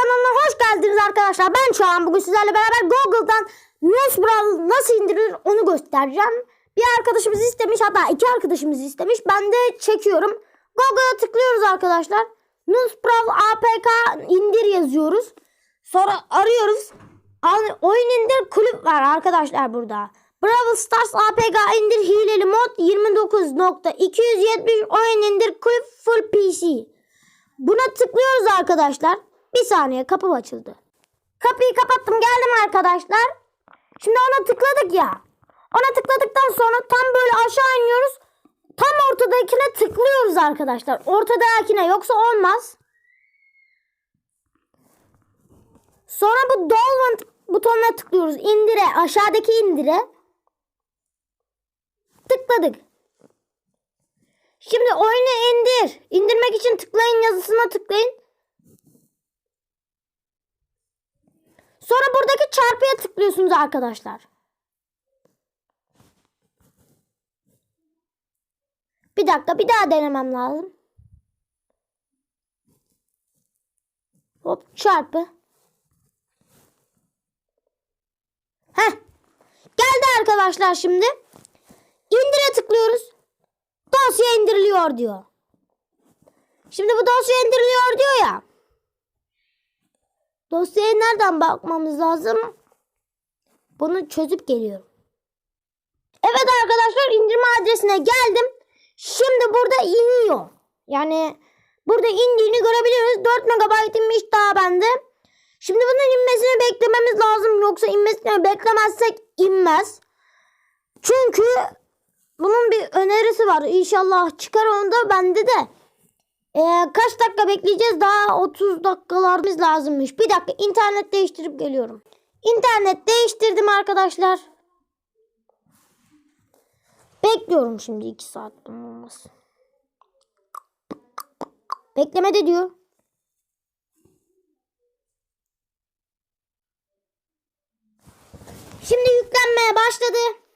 kanalına hoş geldiniz arkadaşlar. Ben şu an bugün sizlerle beraber Google'dan News Brawl nasıl indirilir onu göstereceğim. Bir arkadaşımız istemiş hatta iki arkadaşımız istemiş. Ben de çekiyorum. Google'a tıklıyoruz arkadaşlar. News Brawl APK indir yazıyoruz. Sonra arıyoruz. Oyun indir kulüp var arkadaşlar burada. Brawl Stars APK indir hileli mod 29.270 oyun indir kulüp full PC. Buna tıklıyoruz arkadaşlar. Bir saniye kapım açıldı. Kapıyı kapattım geldim arkadaşlar. Şimdi ona tıkladık ya. Ona tıkladıktan sonra tam böyle aşağı iniyoruz. Tam ortadakine tıklıyoruz arkadaşlar. Ortadakine yoksa olmaz. Sonra bu Dolman butonuna tıklıyoruz. İndire aşağıdaki indire. Tıkladık. Şimdi oyunu indir. İndirmek için tıklayın yazısına tıklayın. Sonra buradaki çarpıya tıklıyorsunuz arkadaşlar. Bir dakika bir daha denemem lazım. Hop çarpı. Heh. Geldi arkadaşlar şimdi. İndire tıklıyoruz. Dosya indiriliyor diyor. Şimdi bu dosya indiriliyor diyor ya. Dosyaya nereden bakmamız lazım? Bunu çözüp geliyorum. Evet arkadaşlar indirme adresine geldim. Şimdi burada iniyor. Yani burada indiğini görebiliyoruz. 4 MB inmiş daha bende. Şimdi bunun inmesini beklememiz lazım. Yoksa inmesini beklemezsek inmez. Çünkü bunun bir önerisi var. İnşallah çıkar onu da bende de. Ee, kaç dakika bekleyeceğiz? Daha 30 dakikalarımız lazımmış. Bir dakika internet değiştirip geliyorum. İnternet değiştirdim arkadaşlar. Bekliyorum şimdi 2 saat olmaz. Beklemede diyor. Şimdi yüklenmeye başladı.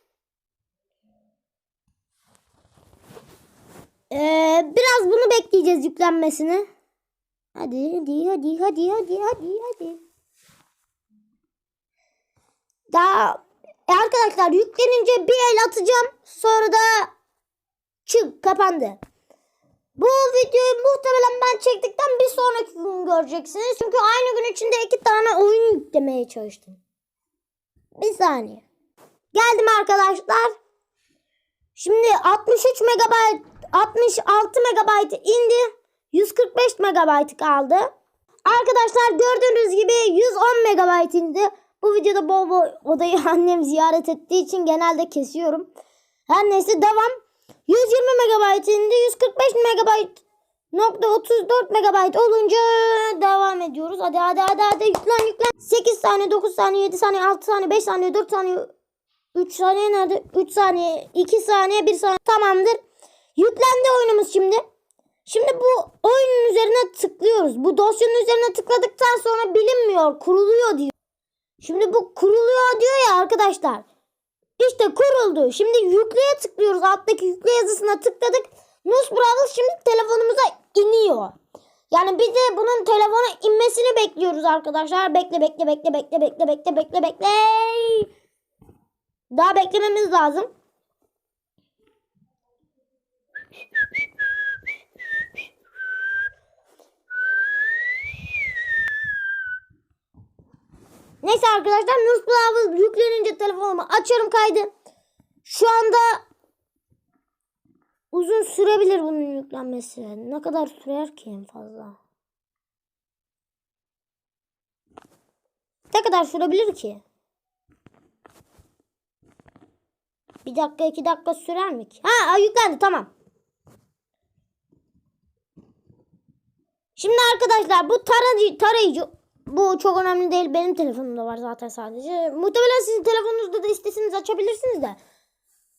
Ee, biraz bunu bekleyeceğiz yüklenmesini. Hadi hadi hadi hadi hadi hadi hadi. Daha e arkadaşlar yüklenince bir el atacağım. Sonra da çık kapandı. Bu videoyu muhtemelen ben çektikten bir sonraki gün göreceksiniz. Çünkü aynı gün içinde iki tane oyun yüklemeye çalıştım. Bir saniye. Geldim arkadaşlar. Şimdi 63 megabayt 66 megabayt indi. 145 megabayt kaldı. Arkadaşlar gördüğünüz gibi 110 megabayt indi. Bu videoda bol bol odayı annem ziyaret ettiği için genelde kesiyorum. Her neyse devam. 120 megabayt indi. 145 megabayt nokta 34 megabayt olunca devam ediyoruz. Hadi hadi hadi hadi yüklen yüklen. 8 saniye 9 saniye 7 saniye 6 saniye 5 saniye 4 saniye 3 saniye nerede? 3 saniye 2 saniye 1 saniye tamamdır. Yüklendi oyunumuz şimdi. Şimdi bu oyunun üzerine tıklıyoruz. Bu dosyanın üzerine tıkladıktan sonra bilinmiyor, kuruluyor diyor. Şimdi bu kuruluyor diyor ya arkadaşlar. İşte kuruldu. Şimdi yükleye tıklıyoruz. Alttaki yükle yazısına tıkladık. Nus Brawl şimdi telefonumuza iniyor. Yani biz de bunun telefona inmesini bekliyoruz arkadaşlar. Bekle bekle bekle bekle bekle bekle bekle bekle. Daha beklememiz lazım. Neyse arkadaşlar Nus Brawl yüklenince telefonumu açıyorum kaydı. Şu anda uzun sürebilir bunun yüklenmesi. Ne kadar sürer ki en fazla? Ne kadar sürebilir ki? Bir dakika iki dakika sürer mi ki? Ha yüklendi tamam. Şimdi arkadaşlar bu tarayıcı, tarayıcı bu çok önemli değil. Benim telefonumda var zaten sadece. Muhtemelen sizin telefonunuzda da isteseniz açabilirsiniz de.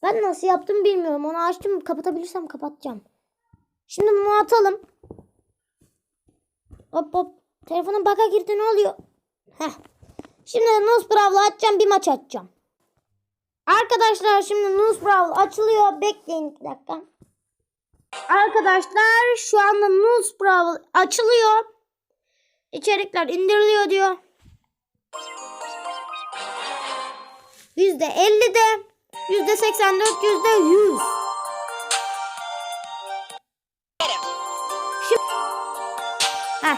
Ben nasıl yaptım bilmiyorum. Onu açtım kapatabilirsem kapatacağım. Şimdi bunu atalım. Hop hop. Telefonun baka girdi ne oluyor? Heh. Şimdi Nus Brawl'ı açacağım bir maç açacağım. Arkadaşlar şimdi Nus Brawl açılıyor. Bekleyin iki dakika. Arkadaşlar şu anda Nus Brawl açılıyor. içerikler indiriliyor diyor. Yüzde elli de, yüzde seksen dört, yüzde yüz. Şimdi, Heh.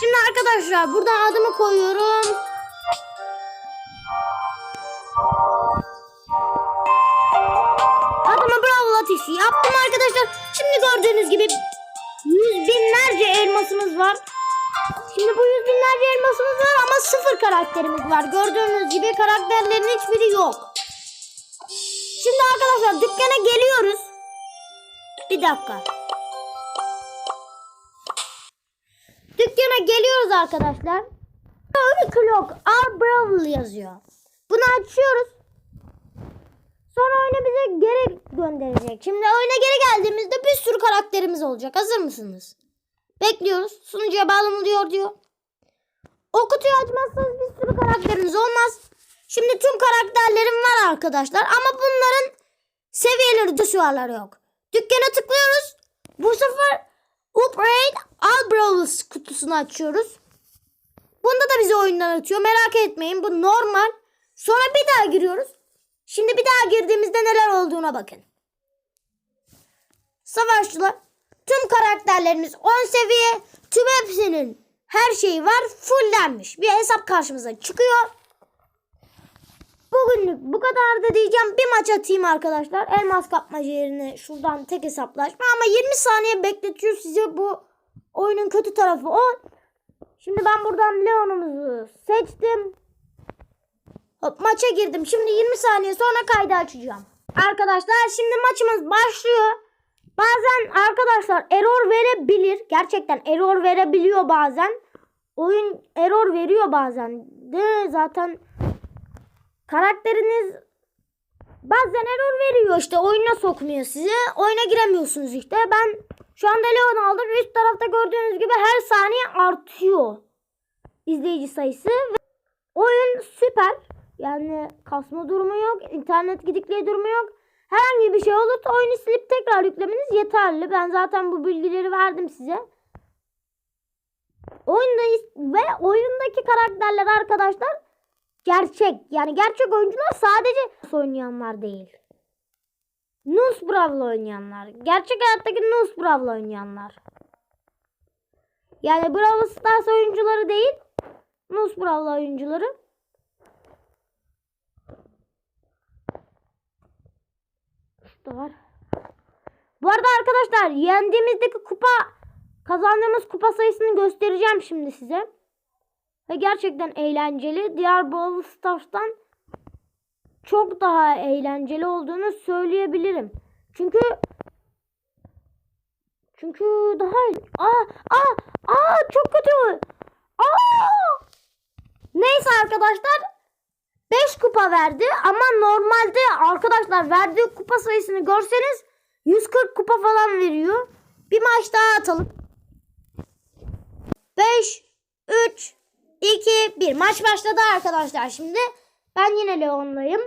Şimdi arkadaşlar buradan adımı koyuyorum. Latifi yaptım arkadaşlar. Şimdi gördüğünüz gibi yüz binlerce elmasımız var. Şimdi bu yüz binlerce elmasımız var ama sıfır karakterimiz var. Gördüğünüz gibi karakterlerin hiçbiri yok. Şimdi arkadaşlar dükkana geliyoruz. Bir dakika. Dükkana geliyoruz arkadaşlar. Öyle clock R Brawl yazıyor. Bunu açıyoruz. Sonra oyuna bize geri gönderecek. Şimdi oyuna geri geldiğimizde bir sürü karakterimiz olacak. Hazır mısınız? Bekliyoruz. Sunucuya bağlanılıyor diyor. O kutuyu açmazsanız bir sürü karakteriniz olmaz. Şimdi tüm karakterlerim var arkadaşlar. Ama bunların seviyeleri düşüyorlar yok. Dükkana tıklıyoruz. Bu sefer Upgrade All Brawlers kutusunu açıyoruz. Bunda da bizi oyundan atıyor. Merak etmeyin bu normal. Sonra bir daha giriyoruz. Şimdi bir daha girdiğimizde neler olduğuna bakın. Savaşçılar. Tüm karakterlerimiz 10 seviye. Tüm hepsinin her şeyi var. Fullenmiş. Bir hesap karşımıza çıkıyor. Bugünlük bu kadar da diyeceğim. Bir maç atayım arkadaşlar. Elmas kapmaca yerine şuradan tek hesaplaşma. Ama 20 saniye bekletiyor size bu oyunun kötü tarafı o. Şimdi ben buradan Leon'umuzu seçtim. Hop maça girdim. Şimdi 20 saniye sonra kaydı açacağım. Arkadaşlar şimdi maçımız başlıyor. Bazen arkadaşlar error verebilir. Gerçekten error verebiliyor bazen. Oyun error veriyor bazen. De zaten karakteriniz bazen error veriyor işte oyuna sokmuyor sizi. Oyuna giremiyorsunuz işte. Ben şu anda Leon aldım. Üst tarafta gördüğünüz gibi her saniye artıyor. izleyici sayısı ve oyun süper. Yani kasma durumu yok. internet gidikliği durumu yok. Herhangi bir şey olursa oyunu silip tekrar yüklemeniz yeterli. Ben zaten bu bilgileri verdim size. Oyunda ve oyundaki karakterler arkadaşlar gerçek. Yani gerçek oyuncular sadece oynayanlar değil. Nus Brawl'la oynayanlar. Gerçek hayattaki Nus Brawl'la oynayanlar. Yani Brawl Stars oyuncuları değil. Nus Brawl'la oyuncuları. Şurada var. Bu arada arkadaşlar yendiğimizdeki kupa kazandığımız kupa sayısını göstereceğim şimdi size. Ve gerçekten eğlenceli. Diğer Brawl Stars'tan çok daha eğlenceli olduğunu söyleyebilirim. Çünkü çünkü daha aa aa aa çok kötü. Aa! Neyse arkadaşlar 5 kupa verdi ama normalde arkadaşlar verdiği kupa sayısını görseniz 140 kupa falan veriyor. Bir maç daha atalım. 5 3 2 1 maç başladı arkadaşlar şimdi. Ben yine Leon'layım.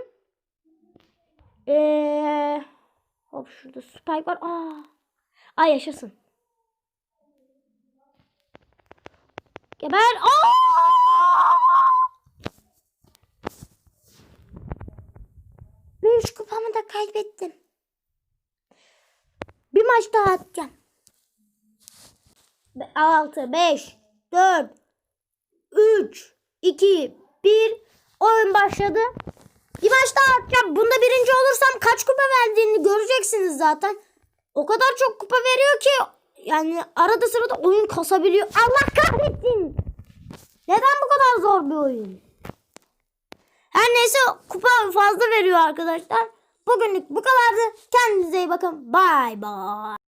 Ee, hop şurada Spike var. Aa. Ay yaşasın. Geber. Aa! Beş kupamı da kaybettim. Bir maç daha atacağım. 6, 5, 4, 3, 2, 1. Oyun başladı. Bir maç daha atacağım. Bunda birinci olursam kaç kupa verdiğini göreceksiniz zaten. O kadar çok kupa veriyor ki yani arada sırada oyun kasabiliyor. Allah kahretsin. Neden bu kadar zor bir oyun? Her neyse kupa fazla veriyor arkadaşlar. Bugünlük bu kadardı. Kendinize iyi bakın. Bye bye.